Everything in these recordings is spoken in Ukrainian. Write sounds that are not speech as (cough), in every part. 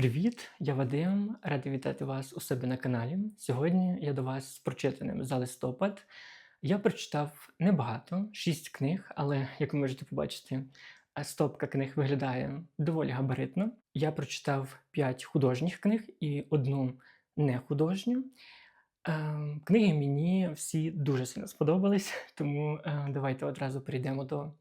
Привіт, я Вадим. Радий вітати вас у себе на каналі. Сьогодні я до вас з прочитаним за листопад. Я прочитав небагато, шість книг, але як ви можете побачити, е, стопка книг виглядає доволі габаритно. Я прочитав п'ять художніх книг і одну нехудожню. Е, Книги мені всі дуже сильно сподобались, (laughs) тому е, давайте одразу перейдемо до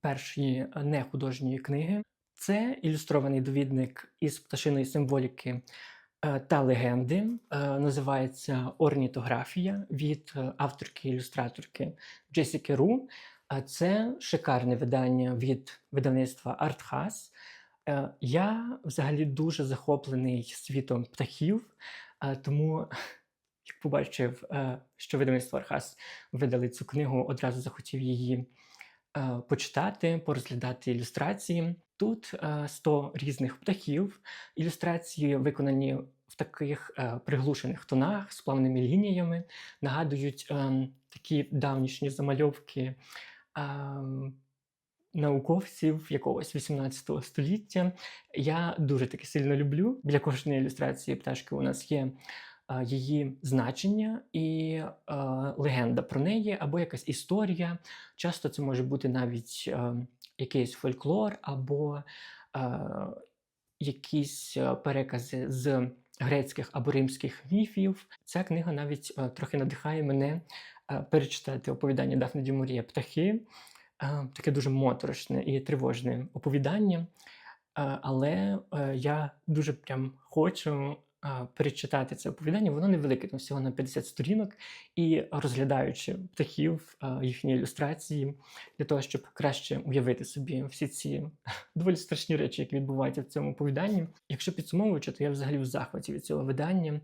першої нехудожньої книги. Це ілюстрований довідник із пташиної символіки е, та легенди. Е, Називається Орнітографія від е, авторки-ілюстраторки Джесіки Ру. Це шикарне видання від видавництва Артхас. Я взагалі дуже захоплений світом птахів, тому, (laughs) як побачив, що видавництво Архас видали цю книгу, одразу захотів її почитати, порозглядати ілюстрації. Тут е, 100 різних птахів. Ілюстрації виконані в таких е, приглушених тонах з плавними лініями, нагадують е, такі давнішні замальовки е, науковців якогось 18 століття. Я дуже таки сильно люблю. Біля кожної ілюстрації пташки у нас є е, її значення і е, легенда про неї, або якась історія. Часто це може бути навіть е, якийсь фольклор, або е, якісь е, перекази з грецьких або римських міфів. Ця книга навіть е, трохи надихає мене е, перечитати оповідання Дафни Дюмурія Птахи. Е, Таке дуже моторошне і тривожне оповідання. Е, Але е, я дуже прям хочу перечитати це оповідання. Воно невелике, там всього на 50 сторінок, і розглядаючи птахів, їхні ілюстрації, для того, щоб краще уявити собі всі ці (laughs) доволі страшні речі, які відбуваються в цьому оповіданні. Якщо підсумовуючи, то я взагалі в захваті від цього видання.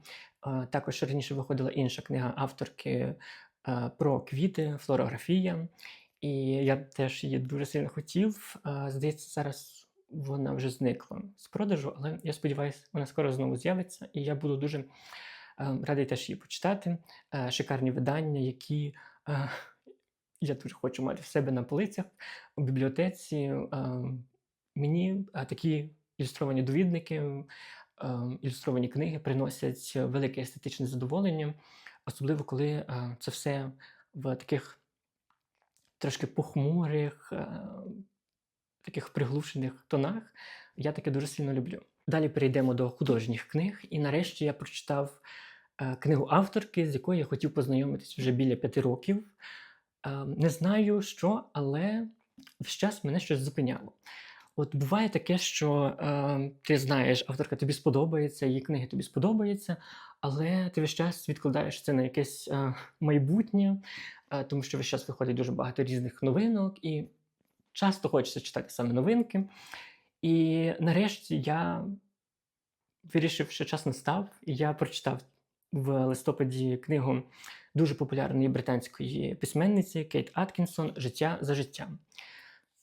Також раніше виходила інша книга авторки про квіти, флорографія. І я теж її дуже сильно хотів. Здається, зараз вона вже зникла з продажу, але я сподіваюся, вона скоро знову з'явиться, і я буду дуже е, радий теж її почитати. Е, Шикарні видання, які е, я дуже хочу мати в себе на полицях у бібліотеці. Мені такі ілюстровані довідники, ілюстровані книги приносять велике естетичне задоволення, особливо коли це все в таких трошки похмурих, таких приглушених тонах. Я таке дуже сильно люблю. Далі перейдемо до художніх книг. І нарешті я прочитав е, книгу авторки, з якою я хотів познайомитись вже біля п'яти років. Е, Не знаю що, але весь час мене щось зупиняло. От буває таке, що е, ти знаєш, авторка тобі сподобається, її книги тобі сподобаються, але ти весь час відкладаєш це на якесь е, майбутнє, е, тому що весь час виходить дуже багато різних новинок, і часто хочеться читати саме новинки. І нарешті я вирішив, що час настав, і я прочитав в листопаді книгу дуже популярної британської письменниці Кейт Аткінсон Життя за життям.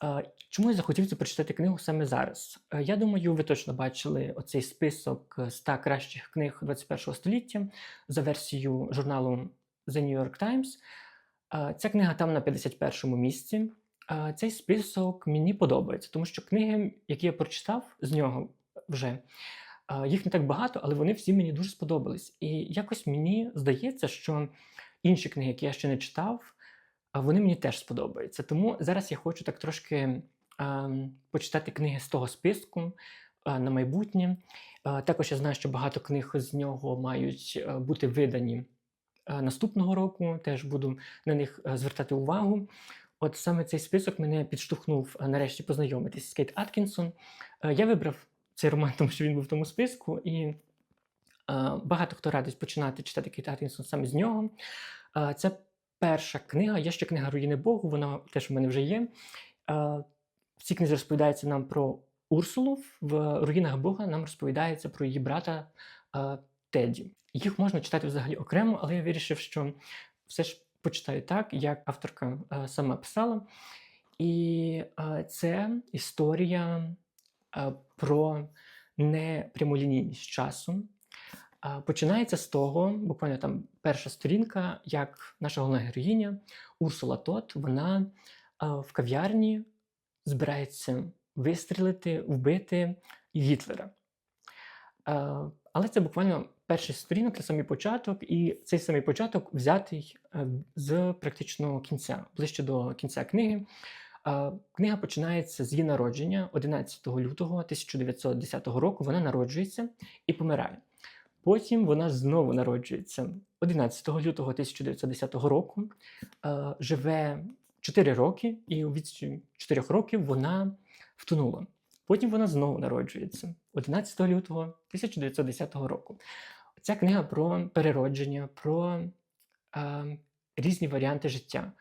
Е, Чому я захотів цю прочитати книгу саме зараз? Я думаю, ви точно бачили оцей список 100 кращих книг 21 століття за версією журналу The New York Times. Ця книга там на 51-му місці. Цей список мені подобається, тому що книги, які я прочитав з нього вже, їх не так багато, але вони всі мені дуже сподобались. І якось мені здається, що інші книги, які я ще не читав, вони мені теж сподобаються. Тому зараз я хочу так трошки почитати книги з того списку на майбутнє. Також я знаю, що багато книг з нього мають бути видані наступного року. Теж буду на них звертати увагу. От саме цей список мене підштовхнув е, нарешті познайомитися з Кейт Аткінсон. Е, Я вибрав цей роман, (laughs) тому що він був в тому списку, і е, багато хто радить починати читати Кейт Аткінсон саме з нього. Це перша книга, є ще книга Руїни Богу, вона теж у мене вже є. В цій книзі розповідається нам про Урсулу. В руїнах Бога нам розповідається про її брата Теді. Їх можна читати взагалі окремо, але я вирішив, що все ж почитаю так, як авторка е, сама писала. І е, це історія е, про непрямолінійність часу. Починається з того, буквально там перша сторінка, як наша головна героїня Урсула Тот, вона в кав'ярні збирається вистрілити, вбити Гітлера. Але це буквально перший сторінок, це самий початок, і цей самий початок взятий е, з практичного кінця, ближче до кінця книги. Е, Книга починається з її народження 11 лютого 1910 року. Вона народжується і помирає. Потім вона знову народжується 11 лютого 1910 року, е, живе 4 роки, і у віці 4 років вона втонула. Потім вона знову народжується 11 лютого 1910 року. Ця книга про переродження, про е, різні варіанти життя,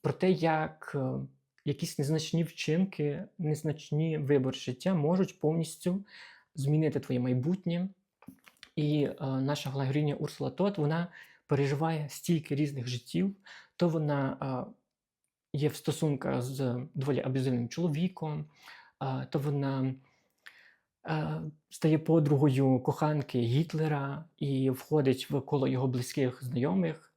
про те, як е, якісь незначні вчинки, незначні вибори життя можуть повністю змінити твоє майбутнє. І е, наша героїня Урсула Тот, вона переживає стільки різних життів, то вона е, є в стосунках з доволі аб'юзивним чоловіком, то вона стає подругою коханки Гітлера і входить в коло його близьких знайомих.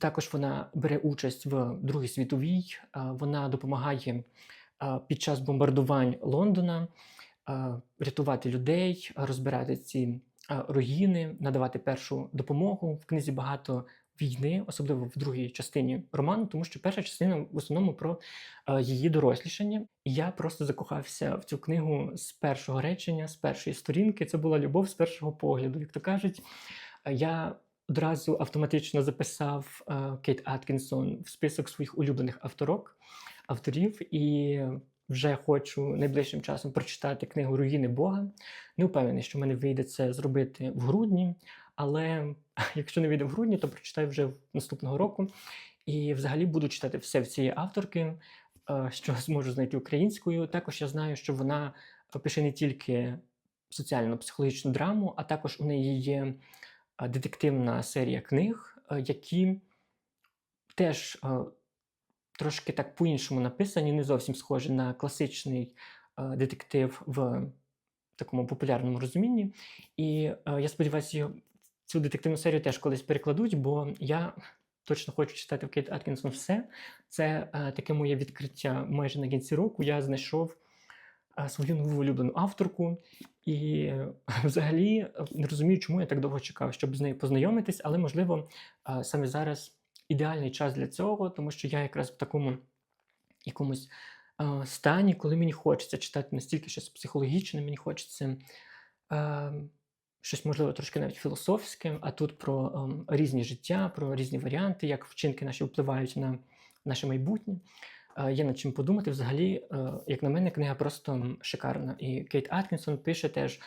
Також вона бере участь в Другій світовій, вона допомагає під час бомбардувань Лондона рятувати людей, розбирати ці руїни, надавати першу допомогу. В книзі багато війни, особливо в другій частині роману, тому що перша частина в основному про е, її дорослішання. І я просто закохався в цю книгу з першого речення, з першої сторінки. Це була любов з першого погляду. Як то кажуть, Е, я одразу автоматично записав е, Кейт Аткінсон в список своїх улюблених авторок, авторів, і вже хочу найближчим часом прочитати книгу Руїни Бога. Не впевнений, що в мене вийде це зробити в грудні, але (laughs) якщо не вийде в грудні, то прочитаю вже наступного року. І взагалі буду читати все в цієї авторки, е, що (laughs) зможу знайти українською. Також я знаю, що вона пише не тільки соціально-психологічну драму, а також у неї є е, детективна серія книг, е, які теж трошки так по-іншому написані, не зовсім схожі на класичний е, детектив в такому популярному розумінні. І е, я сподіваюся, цю детективну серію теж колись перекладуть, бо я точно хочу читати в Кейт Аткінсон все. Це е, таке моє відкриття майже на кінці року. Я знайшов е, свою нову улюблену авторку. І е, взагалі е, не розумію, чому я так довго чекав, щоб з нею познайомитись, але можливо саме зараз ідеальний час для цього, тому що я якраз в такому якомусь е, стані, коли мені хочеться читати настільки щось психологічне, мені хочеться е, щось, можливо, трошки навіть філософське, а тут про ем, різні життя, про різні варіанти, як вчинки наші впливають на наше майбутнє. Е, Є над чим подумати. Взагалі, е, як на мене, книга просто шикарна. І Кейт Аткінсон пише теж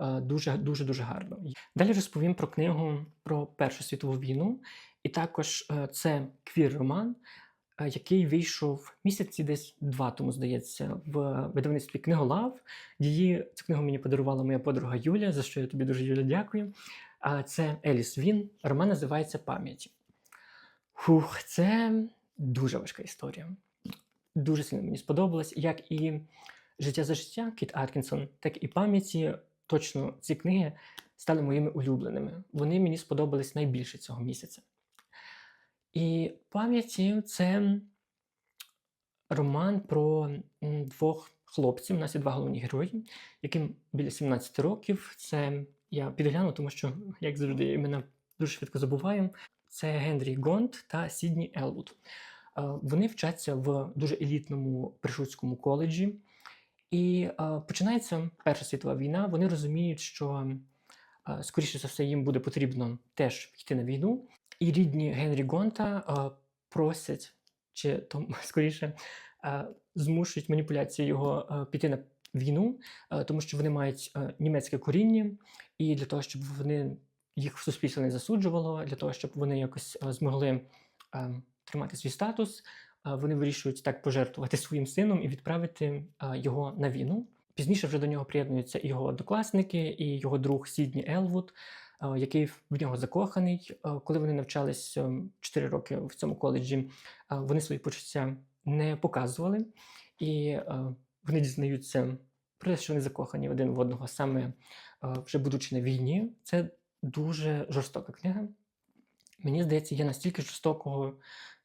е, дуже дуже дуже гарно. Далі розповім про книгу про Першу світову війну, і також е, це квір-роман, е, який вийшов місяці десь два тому, здається, в видавництві Книголав. Її цю книгу мені подарувала моя подруга Юля, за що я тобі дуже Юля дякую. Це Еліс Він. Роман називається Пам'яті. Хух, це дуже важка історія. Дуже сильно мені сподобалось, як і життя за життя Кіт Аткінсон, так і пам'яті. Точно ці книги стали моїми улюбленими. Вони мені сподобались найбільше цього місяця. І пам'яті це роман про двох хлопців. У нас є два головні герої, яким біля 17 років. Це я підгляну, тому що, як завжди, імена дуже швидко забуваю. Це Генрі Гонт та Сідні Елвуд. Е, Вони вчаться в дуже елітному пришутському коледжі. І е, починається Перша світова війна. Вони розуміють, що е, скоріше за все їм буде потрібно теж йти на війну. І рідні Генрі Гонта е, просять, чи то (laughs) скоріше е, змушують маніпуляції його е, піти на війну, е, тому що вони мають е, німецьке коріння, і для того, щоб вони їх в суспільство не засуджувало, для того, щоб вони якось е, змогли е, тримати свій статус, е, вони вирішують так пожертвувати своїм сином і відправити е, його на війну. Пізніше вже до нього приєднуються і його однокласники, і його друг Сідні Елвуд, який в нього закоханий. Коли вони навчались 4 роки в цьому коледжі, вони свої почуття не показували, і вони дізнаються про те, що вони закохані один в одного, саме вже будучи на війні. Це дуже жорстока книга. Мені здається, я настільки жорстокого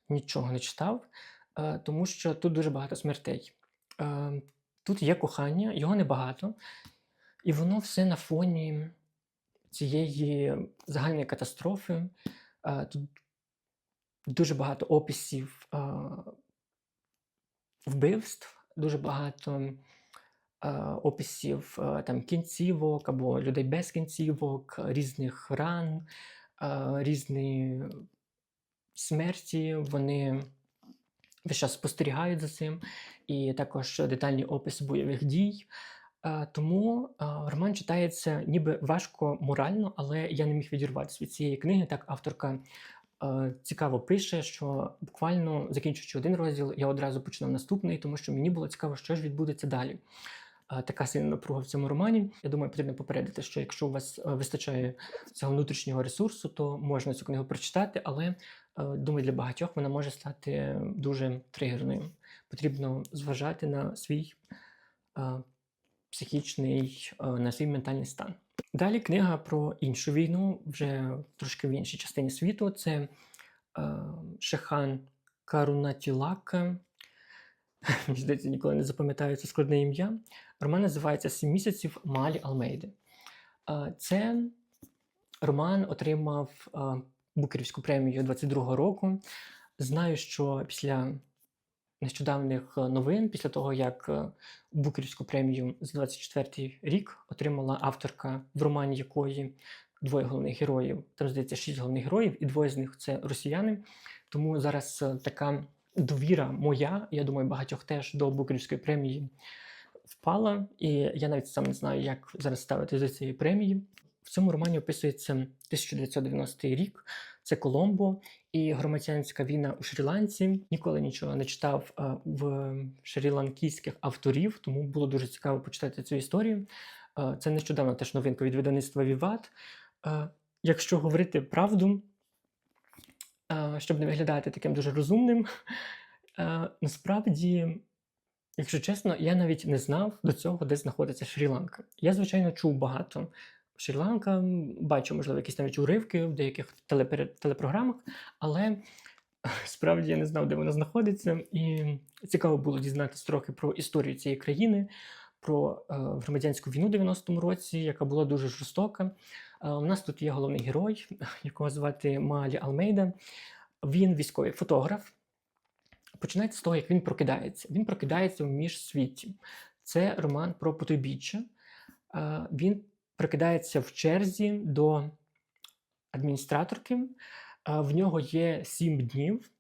нічого не читав, тому що тут дуже багато смертей. Тут є кохання, його небагато. І воно все на фоні цієї загальної катастрофи. Е, Тут дуже багато описів е, вбивств, дуже багато е, описів там кінцівок або людей без кінцівок, різних ран, різні смерті. Вони весь час спостерігають за цим, і також детальний опис бойових дій. Е, Тому е, роман читається ніби важко морально, але я не міг відірватися від цієї книги. Так авторка е, цікаво пише, що буквально закінчуючи один розділ, я одразу починав наступний, тому що мені було цікаво, що ж відбудеться далі. Така сильна напруга в цьому романі. Я думаю, потрібно попередити, що якщо у вас вистачає цього внутрішнього ресурсу, то можна цю книгу прочитати, але думаю, для багатьох вона може стати дуже тригерною. Потрібно зважати на свій психічний, е, на свій ментальний стан. Далі книга про іншу війну, вже трошки в іншій частині світу. Це е, Шехан Карунатілака. (laughs) Мені здається, ніколи не запам'ятаю це складне ім'я. Роман називається Сім місяців Малі Алмейди. Е, Це роман отримав Букерівську премію 22-го року. Знаю, що після нещодавних е, новин, після того, як е, Букерівську премію за 24-й рік отримала авторка, в романі якої двоє головних героїв, там здається, шість головних героїв, і двоє з них це росіяни. Тому зараз е, така довіра моя, я думаю, багатьох теж до Букерівської премії впала. І я навіть сам не знаю, як зараз ставити до цієї премії. В цьому романі описується 1990 рік. Це Коломбо і громадянська війна у Шрі-Ланці. Ніколи нічого не читав е, в шрі-ланкійських авторів, тому було дуже цікаво почитати цю історію. Е, Це нещодавно теж новинка від видавництва Віват. Е, Якщо говорити правду, щоб не виглядати таким дуже розумним, насправді, якщо чесно, я навіть не знав до цього, де знаходиться Шрі-Ланка. Я, звичайно, чув багато. Шрі-Ланка, бачу, можливо, якісь навіть уривки в деяких телепере- телепрограмах, але (laughs) справді я не знав, де вона знаходиться. І цікаво було дізнатися трохи про історію цієї країни, про е, громадянську війну в 90-му році, яка була дуже жорстока. Е, у нас тут є головний герой, (laughs) якого звати Малі Алмейда. Він військовий фотограф. Починається з того, як він прокидається. Він прокидається в міжсвітті. Це роман про потойбіччя. Е, Він прокидається в черзі до адміністраторки. В нього є сім днів,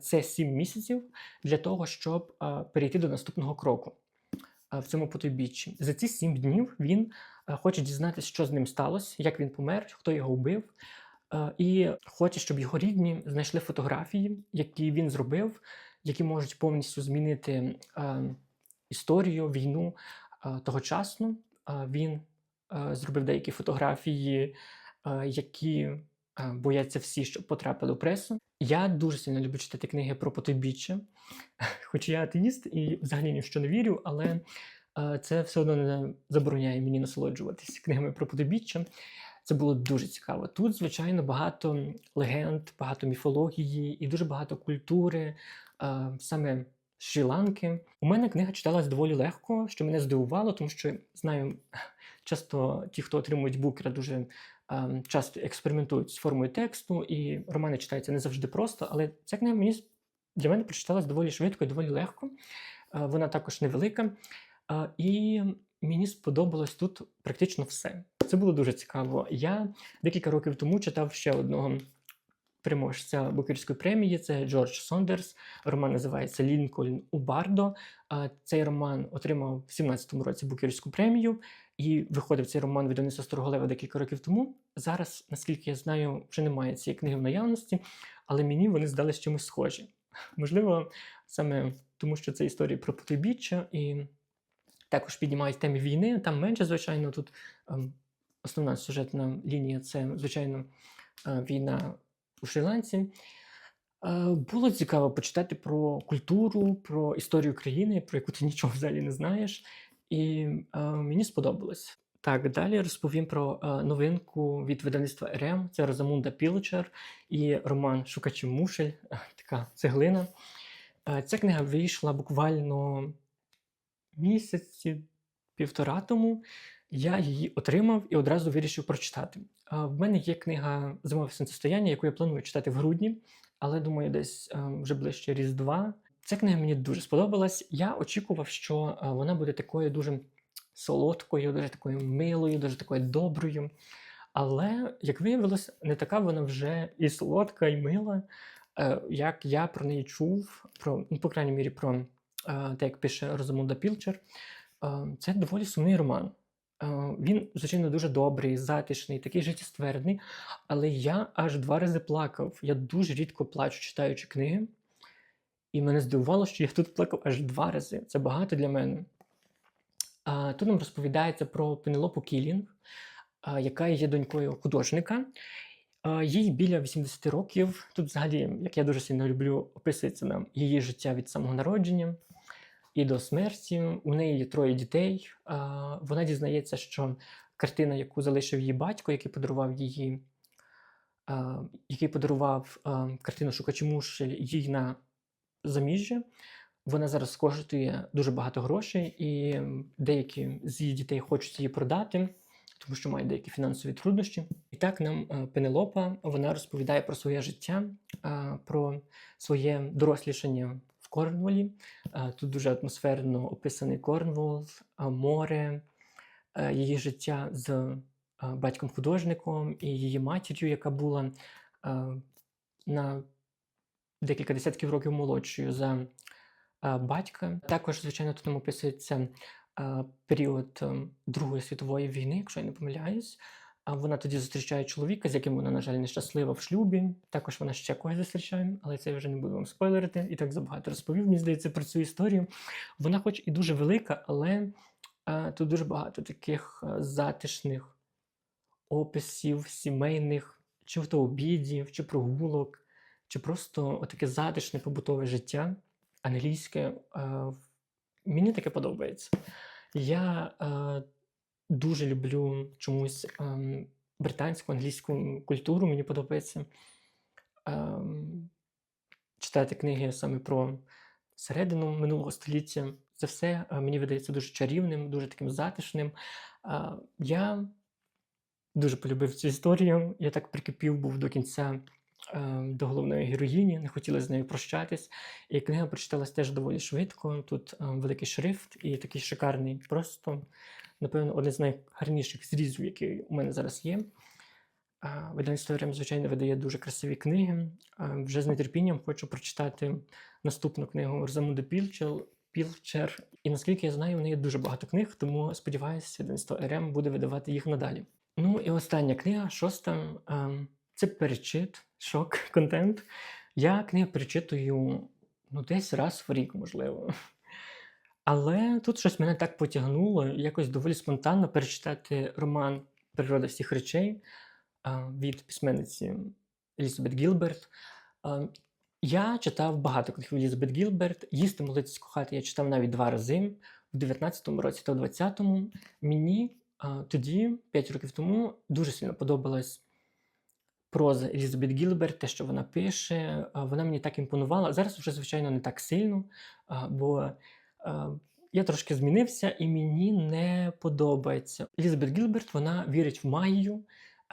це сім місяців для того, щоб перейти до наступного кроку в цьому потойбіччі. За ці сім днів він хоче дізнатися, що з ним сталося, як він помер, хто його вбив. І хоче, щоб його рідні знайшли фотографії, які він зробив, які можуть повністю змінити історію, війну тогочасну. Він зробив деякі фотографії, е, які е, бояться всі, щоб потрапили у пресу. Я дуже сильно люблю читати книги про потойбіччя, (laughs) хоч я атеїст і взагалі ні в що не вірю, але е, це все одно не забороняє мені насолоджуватися книгами про потойбіччя. Це було дуже цікаво. Тут, звичайно, багато легенд, багато міфології і дуже багато культури, е, саме Шрі-Ланки. У мене книга читалась доволі легко, що мене здивувало, тому що знаю, часто ті, хто отримують букера, дуже е, часто експериментують з формою тексту, і романи читаються не завжди просто, але ця книга мені для мене прочиталась доволі швидко і доволі легко. Е, Вона також невелика. Е, І мені сподобалось тут практично все. Це було дуже цікаво. Я декілька років тому читав ще одного переможця Букерської премії. Це Джордж Сондерс. Роман називається Лінкольн у Бардо. Цей роман отримав в 17-му році Букерську премію, і виходив цей роман від Дениса Строголева декілька років тому. Зараз, наскільки я знаю, вже немає цієї книги в наявності, але мені вони здались чимось схожі. Можливо, саме тому, що це історії про потойбіччя і також піднімають теми війни. Там менше, звичайно, тут ем, основна сюжетна лінія це, звичайно, е, війна у Шрі-Ланці. Е, Було цікаво почитати про культуру, про історію країни, про яку ти нічого взагалі не знаєш. І е, мені сподобалось. Так, далі розповім про е, новинку від видавництва РМ. Це Розамунда Пілчер і роман Шукачі мушель, е, така цеглина. Е, Ця книга вийшла буквально місяці півтора тому. я її отримав і одразу вирішив прочитати. А, В мене є книга Зимове сонцестояння, яку я планую читати в грудні, але думаю, десь а, вже ближче Різдва. Ця книга мені дуже сподобалась. Я очікував, що вона буде такою дуже солодкою, дуже такою милою, дуже такою доброю. Але, як виявилось, не така вона вже і солодка, і мила, е, як я про неї чув, про, ну, по крайній мірі, про е, те, як пише Розамунда Пілчер. Е, Це доволі сумний роман. Е, Він, звичайно, дуже добрий, затишний, такий життєствердний, але я аж два рази плакав. Я дуже рідко плачу, читаючи книги. І мене здивувало, що я тут плакав аж два рази. Це багато для мене. А, Тут нам розповідається про Пенелопу Кілінг, яка є донькою художника. Їй біля 80 років. Тут, взагалі, як я дуже сильно люблю, описується нам її життя від самого народження і до смерті. У неї є троє дітей. Вона дізнається, що картина, яку залишив її батько, який подарував її, який подарував картину Шукачі мушель їй на заміжжя. Вона зараз коштує дуже багато грошей, і деякі з її дітей хочуть її продати, тому що мають деякі фінансові труднощі. І так нам е, Пенелопа вона розповідає про своє життя, е, про своє дорослішання в Корнволі. Е, Тут дуже атмосферно описаний Корнвол, море, її життя з батьком-художником і її матір'ю, яка була на декілька десятків років молодшою за батька. Також, звичайно, тут описується період ем, Другої світової війни, якщо я не помиляюсь. А вона тоді зустрічає чоловіка, з яким вона, на жаль, нещаслива в шлюбі. Також вона ще когось зустрічає, але це я вже не буду вам спойлерити. І так забагато розповів, мені здається, про цю історію. Вона, хоч і дуже велика, але а, тут дуже багато таких затишних описів сімейних, чи в то обідів, чи прогулок, чи просто таке затишне побутове життя англійське. Е, мені таке подобається. Я е, дуже люблю чомусь е, британську англійську культуру. Мені подобається е, читати книги саме про середину минулого століття. Це все е, мені видається дуже чарівним, дуже таким затишним. Е, я дуже полюбив цю історію. Я так прикипів був до кінця до головної героїні, не хотіла з нею прощатись. І книга прочиталась теж доволі швидко. Тут е, великий шрифт і такий шикарний, просто, напевно, один з найгарніших зрізів, який у мене зараз є. Е, Видавництво «Рем», звичайно, видає дуже красиві книги. Е, Вже з нетерпінням хочу прочитати наступну книгу Розамунди Пілчел. Пілчер. І наскільки я знаю, у неї дуже багато книг, тому сподіваюся, видавництво РМ буде видавати їх надалі. Ну і остання книга, шоста. ем, Це перечит, шок, (laughs) контент. Я книги перечитую ну, десь раз в рік, можливо. Але тут щось мене так потягнуло, якось доволі спонтанно перечитати роман Природа всіх речей від письменниці Елізабет Гілберт. Я читав багато книг Елізабет Гілберт. Їсти, молитись, кохати я читав навіть два рази в 19-му році та в 20-му. Мені тоді, 5 років тому, дуже сильно подобалась проза Елізабет Гілберт, те, що вона пише. Вона мені так імпонувала. Зараз вже, звичайно, не так сильно, бо я трошки змінився і мені не подобається. Елізабет Гілберт вона вірить в магію,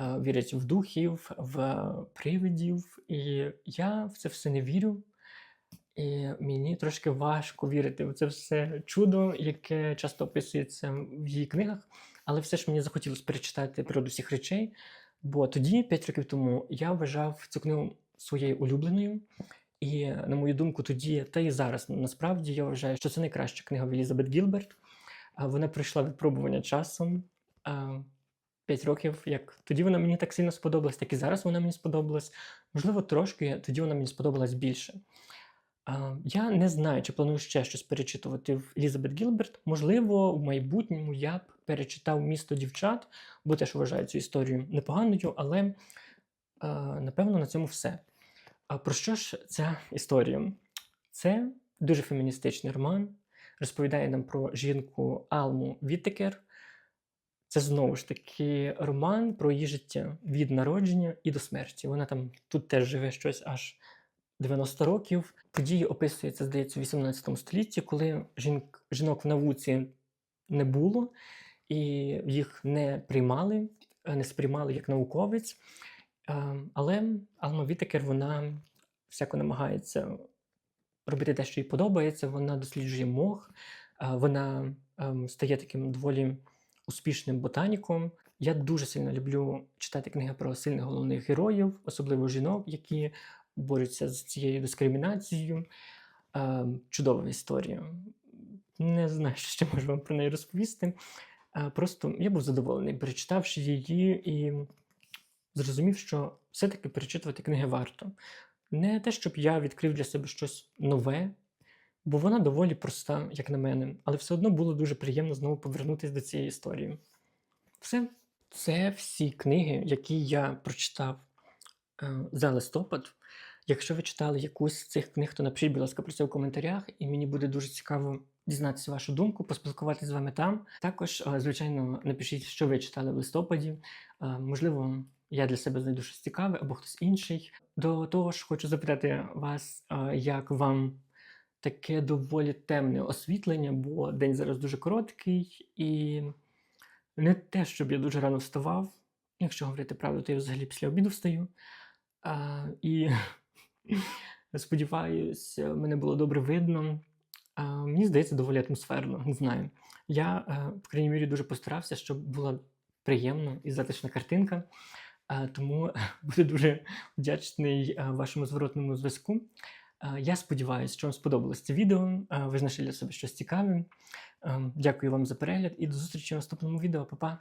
вірить в духів, в привидів. І я в це все не вірю. І мені трошки важко вірити в це все чудо, яке часто описується в її книгах. Але все ж мені захотілося перечитати природу всіх речей. Бо тоді, 5 років тому, я вважав цю книгу своєю улюбленою. І, на мою думку, тоді, та і зараз насправді я вважаю, що це найкраща книга в Елізабет Гілберт. Вона пройшла випробування часом. 5 років, як тоді вона мені так сильно сподобалась, так і зараз вона мені сподобалась. Можливо, трошки тоді вона мені сподобалась більше. Я не знаю, чи планую ще щось перечитувати в Елізабет Гілберт. Можливо, в майбутньому я б перечитав місто дівчат, бо теж вважаю цю історію непоганою, але а, напевно на цьому все. А про що ж ця історія? Це дуже феміністичний роман, розповідає нам про жінку Алму Віттекер. Це знову ж таки роман про її життя від народження і до смерті. Вона там тут теж живе щось аж 90 років. Події описуються, здається, в 18 столітті, коли жінок, в науці не було, і їх не приймали, е, не сприймали як науковець. Е, Але Алма Вітекер, вона всяко намагається робити те, що їй подобається. Вона досліджує мох, е, вона ем, стає таким доволі успішним ботаніком. Я дуже сильно люблю читати книги про сильних головних героїв, особливо жінок, які борються з цією дискримінацією. Ем, Чудова історія. Не знаю, (laughs) що ще можу вам про неї розповісти. Е, Просто я був задоволений, перечитавши її, і зрозумів, що все-таки перечитувати книги варто. Не те, щоб я відкрив для себе щось нове, бо вона доволі проста, як на мене, але все одно було дуже приємно знову повернутися до цієї історії. Все. Це всі книги, які я прочитав е, за листопад. Якщо ви читали якусь з цих книг, то напишіть, будь ласка, про це в коментарях, і мені буде дуже цікаво дізнатися вашу думку, поспілкуватися з вами там. Також, е, звичайно, напишіть, що ви читали в листопаді. Е, Можливо, я для себе знайду щось цікаве або хтось інший. До того ж, хочу запитати вас, е, як вам таке доволі темне освітлення, бо день зараз дуже короткий і не те, щоб я дуже рано вставав. Якщо говорити правду, то я взагалі після обіду встаю. А, і (laughs) сподіваюся, мене було добре видно. Мені здається, доволі атмосферно, не знаю. Я, е, по крайній мірі, дуже постарався, щоб була приємна і затишна картинка. Тому (laughs) буду дуже вдячний е, вашому зворотному зв'язку. Е, Я сподіваюся, що вам сподобалось це відео. е, Ви знайшли для себе щось цікаве. Е, Дякую вам за перегляд і до зустрічі в наступному відео. Па-па!